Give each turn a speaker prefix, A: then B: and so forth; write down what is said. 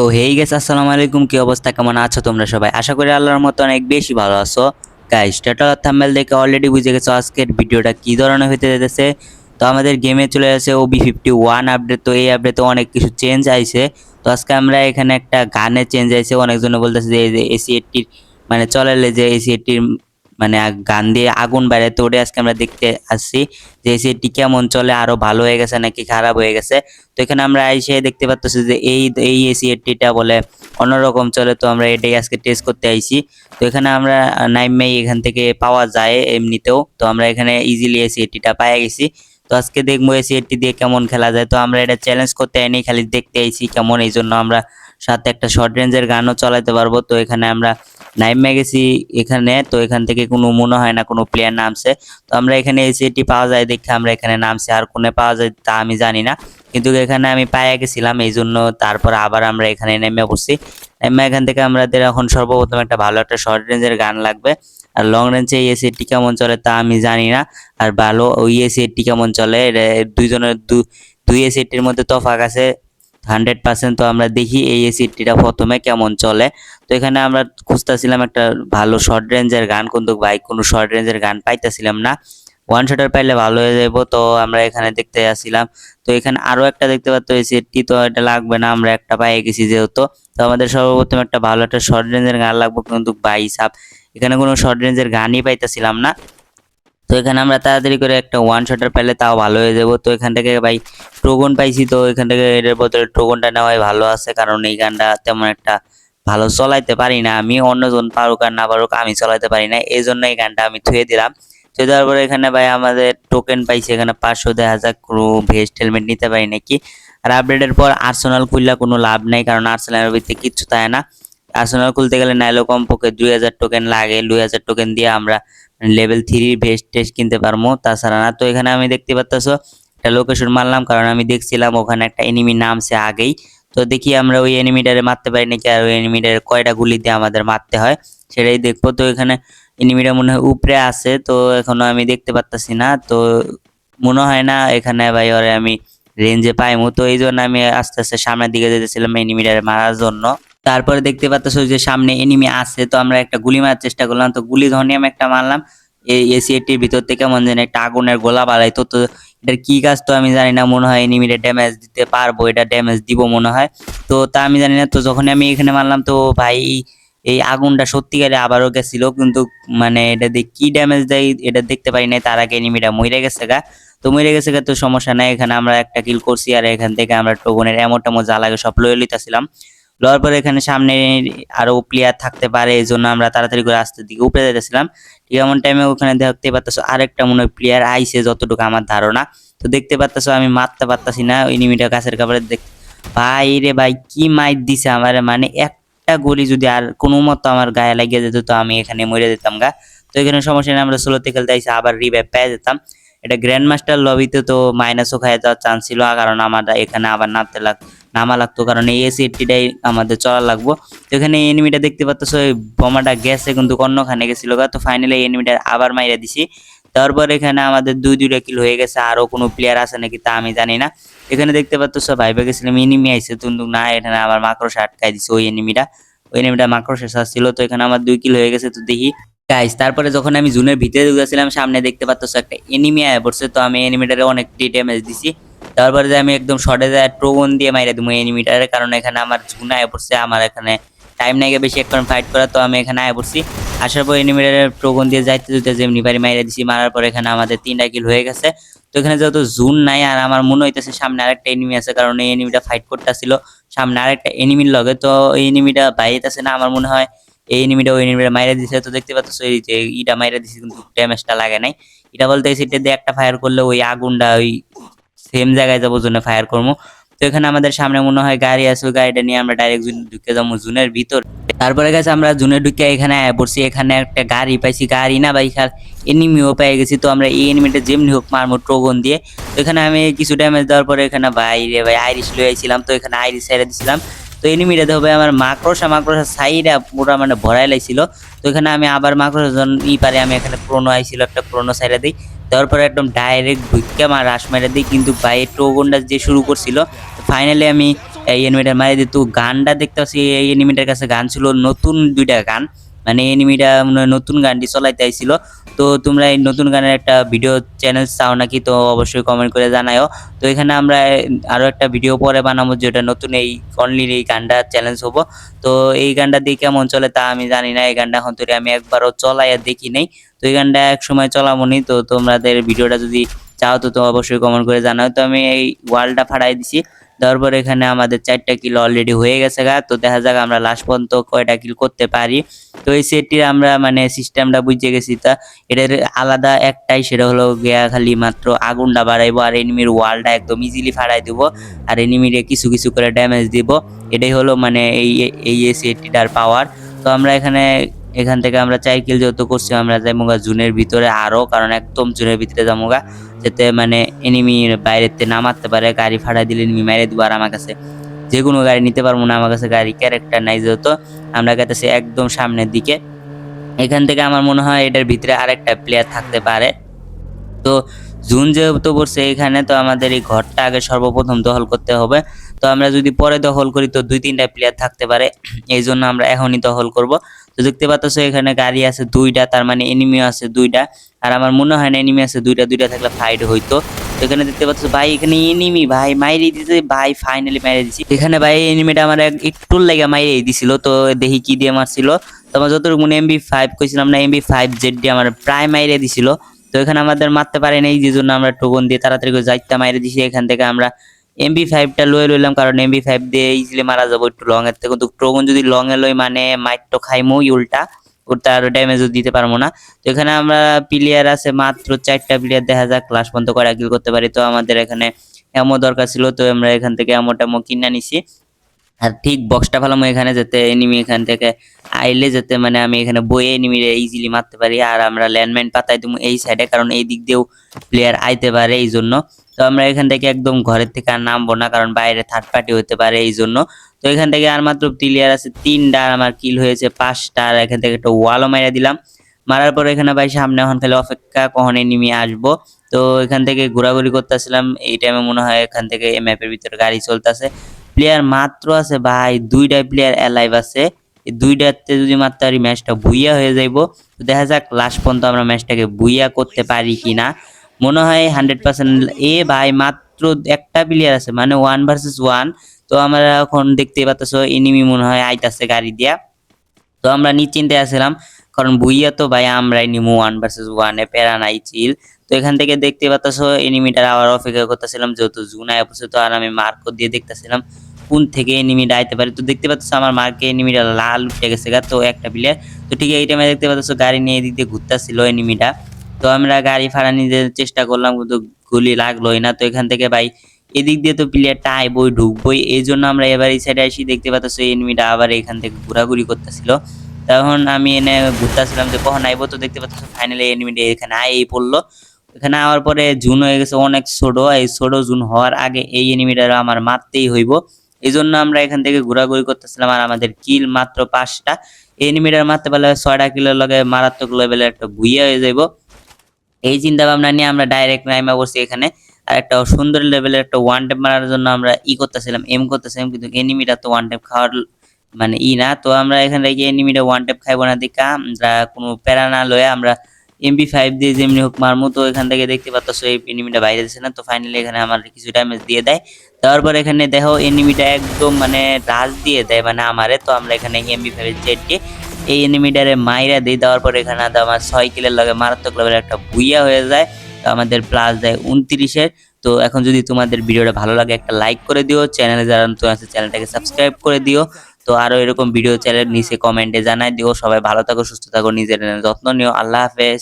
A: তো হেই গেছে আসসালামু আলাইকুম, কি অবস্থা? কেমন আছো তোমরা সবাই? আশা করি আল্লাহর মতো অনেক বেশি ভালো আছো। গাইস টাটা থাম্বেল দেখে অলরেডি বুঝে গেছো আজকের ভিডিওটা কি ধরনের হতে যেতেছে তো আমাদের গেমে চলে আসে ওবি ফিফটি ওয়ান আপডেট তো এই আপডেটে অনেক কিছু চেঞ্জ আইছে। তো আজকে আমরা এখানে একটা গানে চেঞ্জ আইছে। অনেকজনে বলতেছে যে এসি এইটটির মানে চলালে যে এসি এইটটির মানে গান দিয়ে আগুন বাইরে তো আজকে আমরা দেখতে আসছি যে এসি এইটটি কেমন চলে আরও ভালো হয়ে গেছে নাকি খারাপ হয়ে গেছে। তো এখানে আমরা এসে দেখতে পাচ্ছি যে এই এই এসি এইটটিটা বলে অন্যরকম চলে। তো আমরা এটাই আজকে টেস্ট করতে আইছি। তো এখানে আমরা নাইমেই এখান থেকে পাওয়া যায় এমনিতেও। তো আমরা এখানে ইজিলি এসি এইটটিটা পাই গেছি। তো আজকে দেখব এসি এইটটি দিয়ে কেমন খেলা যায়। তো আমরা এটা চ্যালেঞ্জ করতে আইনি, খালি দেখতে আইছি কেমন, এই জন্য আমরা সাথে একটা শর্ট রেঞ্জের গানও চালাতে পারব। তো এখানে আমরা নাইমে গেছি এখানে, তো এখান থেকে কোনো মনে হয় না কোনো প্লেয়ার নামছে। তো আমরা এখানে এসি এইটটি পাওয়া যায় দেখে আমরা এখানে নামছি, আর কোনে পাওয়া যায় তা আমি জানি না। কিন্তু এখানে আমি পায়ে গেছিলাম এই জন্য তারপর আবার আমরা এখানে নেমে পড়ছি নেমে এখান থেকে আমাদের এখন সর্বপ্রথম একটা ভালো একটা শর্ট রেঞ্জের গান লাগবে। আর লং রেঞ্জে এই এসিটি কেমন চলে তা আমি জানি না। আর ভালো, ওই এসিটি কেমন চলে দুইজনের দুই এসিটির মধ্যে তফাক আছে। হান্ড্রেড পার্সেন্ট তো আমরা দেখি এই এসিটিটা প্রথমে কেমন চলে। তো এখানে আমরা খুঁজতেছিলাম একটা ভালো শর্ট রেঞ্জের গান, কিন্তু ভাই কোনো শর্ট রেঞ্জের গান পাইতেছিলাম না। ওয়ান শটার পাইলে ভালো হয়ে যাব তো আমরা এখানে দেখতে আসছিলাম। তো এখানে আরও একটা দেখতে পাচ্ছি, এই তো এটা লাগবে না, আমরা একটা পাই গেছি যেহেতু। তো আমাদের সর্বপ্রথম একটা ভালো একটা শর্ট রেঞ্জের গান লাগবে, কিন্তু বাই সাপ এখানে কোনো শর্ট রেঞ্জের গানই পাইতেছিলাম না। তো এখানে আমরা তাড়াতাড়ি করে একটা ওয়ান শটার পেলে তাও ভালো হয়ে যাব তো এখান থেকে ভাই ট্রোগন পাইছি তো এখান থেকে এর বদলে ট্রোগনটা নেওয়াই ভালো আছে, কারণ এই গানটা তেমন একটা ভালো চলাইতে পারি না। আমি অন্যজন পারুক আর না পারুক আমি চলাইতে পারি না এই জন্য এই গানটা আমি থুয়ে দিলাম। তো দেওয়ার পরে এখানে ভাই আমাদের টোকেন পাইছি এখানে পাঁচশো দেড় হাজার কোনো ভেস্ট হেলমেট নিতে পারি নাকি। আর আপডেটের পর আর্সেনাল খুললে কোনো লাভ নাই, কারণ আর্সেনালের ভিতরে কিচ্ছু থাকে না। আর্সেনাল খুলতে গেলে নাইলো কমপক্ষে দুই হাজার টোকেন লাগে, দুই হাজার টোকেন দিয়ে আমরা লেভেল থ্রির ভেস্ট টেস্ট কিনতে পারব, তাছাড়া না। তো এখানে আমি দেখতে পাচ্তেছো একটা লোকেশন মারলাম, কারণ আমি দেখছিলাম ওখানে একটা এনিমি নামছে আগেই। তো দেখি আমরা ওই এনিমিটারে মারতে পারি নাকি, আর ওই এনিমিটারে কয়টা গুলি দিয়ে আমাদের মারতে হয়, সেটাই দেখব। তো এখানে এনিমিটা মনে হয় উপরে আছে, তো এখনও আমি দেখতে পারতাছি না। তো মনে হয় না এখানে ভাই ওরে আমি রেঞ্জে পাইমু। তো এই জন্য আমি আস্তে আস্তে সামনের দিকে যেতেছিলাম এনিমিটারে মারার জন্য। তারপরে দেখতে পাচ্ছ যে সামনে এনিমি আছে, তো আমরা একটা গুলি মারার চেষ্টা করলাম। তো গুলি ধরনি আমি একটা মারলাম, এই এসিএটির ভিতর থেকে মনে যেন একটা আগুনের গোলা বাড়াই তো তো এটার কি কাজ তো আমি জানি না, মনে হয় এনিমিটা ড্যামেজ দিতে পারব, এটা ড্যামেজ দিব মনে হয়। তো তা আমি জানি না, তো যখন আমি এখানে মারলাম, তো ভাই এই আগুনটা সত্যিকারে আবারও গেছিল, কিন্তু মানে এটা দিয়ে কি ড্যামেজ দেয় এটা দেখতে পারি নাই, তার আগে এনিমিটা মরে গেছে গা। তো মরে গেছে গা, তো সমস্যা নাই, এখানে আমরা একটা কিল করছি, আর এখান থেকে আমরা টোকনের এমন টেমন যা সব লয়ে লিতেছিলাম লওয়ার পরে এখানে সামনে আরও প্লেয়ার থাকতে পারে এই জন্য আমরা তাড়াতাড়ি করে আস্তে দিকে উপরে যেতেছিলাম ঠিক এমন টাইমে ওখানে দেখতে পাচ্ছ আরেকটা মনে হয় প্লেয়ার আইসে যতটুকু আমার ধারণা। তো দেখতে পাচ্ছ আমি মারতে পারতাছি না এনিমিটা গাছের কাপড়ে দেখ ভাই রে ভাই, কি মাইর দিছে আমার? মানে একটা গুলি যদি আর কোনো মতো আমার গায়ে লাগিয়ে যেত, তো আমি এখানে মরে যেতাম গা। তো এখানে সমস্যা নেই, আমরা ষোলোতে খেলতে আইসি আবার রিভাইভ পেয়ে যেতাম। এটা গ্র্যান্ড মাস্টার লবিতে তো মাইনাসও খাই যাওয়ার চান্স ছিল, কারণ আমার এখানে আবার নামতে লাগ নামা লাগতো, কারণ এই এসিটিটাই আমাদের চলা লাগবো। তো এখানে এনিমিটা দেখতে পাচ্ছ ওই বোমাটা গেছে কিন্তু অন্যখানে গেছিল তো ফাইনালি এনিমিটা আবার মাইরা দিছি। তারপর এখানে আমাদের দুই, দুইটা কিল হয়ে গেছে, আরও কোনো প্লেয়ার আছে নাকি তা আমি জানি না। এখানে দেখতে পাচ্ছ সব ভাইবে গেছিলাম এনিমি আইছে কিন্তু না, এখানে আবার মাকড়সা আটকাই দিছে ওই এনিমিটা ওই এনিমিটা মাকড়সা ছিল তো এখানে আমার দুই কিল হয়ে গেছে, তো দেখি। গাইস তারপরে যখন আমি জুনের ভিতরে ঢুকেছিলাম, সামনে দেখতে পাচ্ছ একটা এনিমি আয় পড়ছে, তো আমি এনিমিটারে অনেকটি ড্যামেজ দিছি। তারপরে যে আমি একদম শর্টে যায় ট্রোগন দিয়ে মাইরা দিব এনিমিটারে কারণ এখানে আমার জুন আয় পড়ছে, আমার এখানে টাইম নাই বেশি এখন ফাইট করা, তো আমি এখানে আয় পড়ছি। আসার পর এনিমিটারে ট্রোগন দিয়ে যাইতে যেতে যেমনি পারি মাইরা দিছি, মারার পর এখানে আমাদের তিনটা কিল হয়ে গেছে। তো এখানে যেহেতু জুন নাই, আর আমার মনে হইতেছে সামনে আরেকটা এনিমি আছে, কারণ এই এনিমিটা ফাইট করতেছিল, সামনে আরেকটা এনিমির লগে। তো এই এনিমিটা বাইরেতেছে না, আমার মনে হয় এই এনিমিটা ওই এনিমিটা মাইরা দিছে। তো দেখতে পাচ্ছ যে ইটা মাইরা দিছে, কিন্তু ড্যামেজটা লাগে নাই। এটা বলতে সেটা দিয়ে একটা ফায়ার করলে ওই আগুনটা, ওই সেম জায়গায় যাব জন্য ফায়ার করব। তো এখানে আমাদের সামনে মনে হয় গাড়ি আছে গাড়িটা নিয়ে আমরা ডাইরেক্ট ঢুকে যাব জুনের ভিতর। তারপরে গেছে আমরা জুনে ঢুকে এখানে পড়ছি, এখানে একটা গাড়ি পাইছি, গাড়ি না বাইক আর এনিমিও পেয়ে গেছি। তো আমরা এই এনিমিটা যেমনি হোক মারবো ট্রোগন দিয়ে। তো এখানে আমি কিছু ড্যামেজ দেওয়ার পরে এখানে বাইরে ভাই আইরিশ লয়ে আইছিলাম, তো এখানে আইরিশ সাইডে দিছিলাম। তো এনিমিটা হবে আমার মাকড়সা মাকড়সা সাইডে পুরো মানে ভরাই লাইছিল। তো এখানে আমি আবার মাকড়সা যখন ই পারে, আমি এখানে ক্রোনো আইছিল, একটা ক্রোনো সাইডে দিই। তারপরে একদম ডাইরেক্ট ভুইকে আমার রাস মেরে দিই। কিন্তু ভাই টোগনটা যে শুরু করছিল ফাইনালি আমি এই এনিমিটার মারি তো গানটা দেখতে পাচ্ছি, এই এনিমিটার কাছে গান ছিল নতুন দুইটা গান। মানে এনিমিটা নতুন গানটি চলাইতে আইছিল। তো তোমরা এই নতুন গানের একটা ভিডিও চ্যানেল চাও নাকি তো অবশ্যই কমেন্ট করে জানাও তো এখানে আমরা আরও একটা ভিডিও পরে বানাবো যেটা নতুন এই অনলি এই গানটা চ্যালেঞ্জ হব। তো এই গানটা দিয়ে কেমন চলে তা আমি জানি না, এই গানটা এখন আমি একবারও চলাইয়া দেখি নাই। তো এই গানটা এক সময় চলামনি তো তোমাদের ভিডিওটা যদি চাও তো তো অবশ্যই কমেন্ট করে জানাও। তো আমি এই ওয়ালটা ফাড়াই দিছি। তারপর এখানে আমাদের চারটা কিল অলরেডি হয়ে গেছে গা। তো দেখা যাক আমরা লাস্ট পর্যন্ত কয়টা কিল করতে পারি। তো এই সেটটির আমরা মানে সিস্টেমটা বুঝে গেছি তা। এটার আলাদা একটাই সেটা হলো গিয়া খালি মাত্র আগুনটা বাড়াইবো আর এনিমির ওয়ালটা একদম ইজিলি ফাড়াই দিব। আর এনিমিরে কিছু কিছু করে ড্যামেজ দিব। এটাই হলো মানে এই এই সেটটিটার পাওয়ার তো আমরা এখানে, এখান থেকে আমরা চাই কিল যেহেতু করছি, আমরা যাইমুগা জুনের ভিতরে আরও, কারণ একদম জুনের ভিতরে যামুগা যাতে মানে এনিমি বাইরেতে না মারতে পারে, গাড়ি ফাড়াই দিলে এনিমি মেরে দিব। আর আমার কাছে যে কোনো গাড়ি নিতে পারব না, আমার কাছে গাড়ি ক্যারেক্টার নাই যেহেতু। আমরা গেতেছি একদম সামনের দিকে। এখান থেকে আমার মনে হয় এটার ভিতরে আরেকটা প্লেয়ার থাকতে পারে। তো জুন যেহেতু পড়ছে এখানে, তো আমাদের এই ঘরটা আগে সর্বপ্রথম দখল করতে হবে। তো আমরা যদি পরে দখল করি, তো দুই তিনটা প্লেয়ার থাকতে পারে। এই জন্য আমরা এখনই দখল করব। দেখতে পাচ্ছ এখানে গাড়ি আছে দুইটা, তার মানে এনিমি আছে দুইটা। আর আমার মনে হয় না এনিমি আছে, দুইটা দুইটা থাকলে ফাইট হইতো। এখানে দেখতে পাচ্ছ ভাই, এখানে এনিমি ভাই, মাইরে দিতে ভাই ফাইনালি মাইরে দিছি। এখানে ভাই এনিমিটা আমার একটু লেগে মাইরে দিছিল, তো দেখি কি দিয়ে মারছিল। তো আমার যতটুকু মনে এমবি ফাইভ কইছিলাম না এমবি ফাইভ জেড দিয়ে আমার প্রায় মাইরে দিছিল। তো এখানে আমাদের মারতে পারে নাই যে জন্য আমরা টোকন দিয়ে তাড়াতাড়ি করে যাইতে মাইরে দিছি। এখান থেকে আমরা এমবি ফাইভটা লয়ে লইলাম, কারণ এমবি ফাইভ দিয়ে ইজিলি মারা যাব একটু লং এর থেকে। কিন্তু টোকন যদি লং এ লই মানে মাইট তো খাইমো উল্টা ওটা আর ড্যামেজও দিতে পারব না। তো এখানে আমরা প্লেয়ার আছে, মাত্র চারটা প্লেয়ার দেখা যাক ক্লাস পর্যন্ত করে কিল করতে পারি। তো আমাদের এখানে এমও দরকার ছিল, তো আমরা এখান থেকে এমো টেমো কিনে নিছি। আর ঠিক বক্সটা ফেলাম এখানে, যেতে এনিমি এখান থেকে আইলে যেতে মানে আমি এখানে বয়ে এনিমিরে ইজিলি মারতে পারি। আর আমরা ল্যান্ডমাইন পাতাই দিব এই সাইডে কারণ এই দিক দিয়েও প্লেয়ার আইতে পারে এই জন্য তো আমরা এখান থেকে একদম ঘরের থেকে আর নামবো না, কারণ বাইরে থার্ড পার্টি হতে পারে এই জন্য। তো এখান থেকে আর মাত্র প্লেয়ার আছে তিনটা, আর আমার কিল হয়েছে পাঁচটা, আর এখান থেকে একটা ওয়ালও মাইরা দিলাম। মারার পর এখানে ভাই সামনে এখন খালি অপেক্ষা কখন এনিমি আসব। তো এখান থেকে ঘোরাঘুরি করতেছিলাম, এই টাইমে মনে হয় এখান থেকে ম্যাপের ভিতরে গাড়ি চলতেছে। প্লেয়ার মাত্র আছে ভাই দুইটা প্লেয়ার অ্যালাইভ আছে। দুইটাতে যদি মাত্র ম্যাচটা বুইয়া হয়ে যাইবো দেখা যাক লাস্ট পর্যন্ত আমরা ম্যাচটাকে বুইয়া করতে পারি কিনা। মনে হয় হান্ড্রেড পার্সেন্ট এ ভাই মাত্র একটা প্লেয়ার আছে মানে ওয়ান ভার্সেস ওয়ান তো আমরা এখন দেখতে পাচ্ছ এনিমি মনে হয় আইতাছে গাড়ি দিয়া। তো আমরা নিশ্চিন্তে আসছিলাম কারণ বুইয়া তো ভাই আমরাই নিমু ওয়ান ভার্সেস ওয়ানে প্যারা নাই চিল তো এখান থেকে দেখতে পাচ্ছ এনিমিটার আবার অপেক্ষা করতেছিলাম, যেহেতু জুনায় অবশ্য তো আর আমি মার্ক দিয়ে দেখতেছিলাম, কোন থেকে এনিমিটা আইতে পারে। তো দেখতে পাচ্ছ আমার মার্কে এনিমিটা লাল উঠে গেছে গা, তো একটা প্লেয়ার তো ঠিক এই টাইমে দেখতে পাচ্ছ গাড়ি নিয়ে এদিক দিয়ে ঘুরতেছিল এনিমিটা তো আমরা গাড়ি ফাড়া নিতে চেষ্টা করলাম, কিন্তু গুলি লাগলোই না। তো এখান থেকে ভাই, এদিক দিয়ে তো প্লেয়ারটা আইবই, ঢুকবই। এই জন্য আমরা এবার এই সাইডে আসি, দেখতে পাচ্ছ এনিমিটা আবার এখান থেকে ঘোরাঘুরি করতেছিল। তখন আমি এনে ঘুরতেছিলাম যে কখন আইবো, তো দেখতে পাচ্ছ ফাইনালি এনিমিটা এখানে আই পড়ল। এখানে আওয়ার পরে জুন হয়ে গেছে, অনেক ছোট। এই ছোট জুন হওয়ার আগে এই এনিমিটা আমার মারতেই হইব। এই জন্য আমরা এখান থেকে ঘোরাঘুরি করতেছিলাম, আর আমাদের কিল মাত্র পাঁচটা। এনিমিটার মারতে পারলে ছয়টা কিলের লগে মারাত্মক লেভেলের একটা ভুইয়া হয়ে যাইব। এই চিন্তা ভাবনা নিয়ে আমরা ডাইরেক্ট নাইমা বসছি এখানে। আর একটা সুন্দর লেভেলের একটা ওয়ান টেপ মারার জন্য আমরা ই করতেছিলাম এম করতেছিলাম, কিন্তু এনিমিটা তো ওয়ান টেপ খাওয়ার মানে ই না। তো আমরা এখান থেকে এনিমিটা ওয়ান টেপ খাইবো না, দেখা আমরা কোনো প্যারা না লয়ে আমরা এমপি ফাইভ দিয়ে যেমনি হোক মারমু। তো এখান থেকে দেখতে পাচ্ছ এই এনিমিটা বাইরে দিচ্ছে না। তো ফাইনালি এখানে আমার কিছু ড্যামেজ দিয়ে দেয়। দেওয়ার পর এখানে দেখো এনিমিটা একদম মানে রাজ দিয়ে দেয় মানে আমারে। তো আমরা এখানে এমপি ফাইভ জেটকে এই এনিমিটারে মাইরা দিয়ে দেওয়ার পর এখানে তো আমার ছয় কিলের লগে মারাত্মক লেভেলের একটা ভুইয়া হয়ে যায়। তো আমাদের প্লাস দেয় উনত্রিশের। তো এখন যদি তোমাদের ভিডিওটা ভালো লাগে একটা লাইক করে দিও। চ্যানেলে যারা নতুন আছে চ্যানেলটাকে সাবস্ক্রাইব করে দিও। তো আরও এরকম ভিডিও চ্যানেল নিচে কমেন্টে জানাই দিও। সবাই ভালো থাকো, সুস্থ থাকো, নিজের যত্ন নিও। আল্লাহ হাফেজ।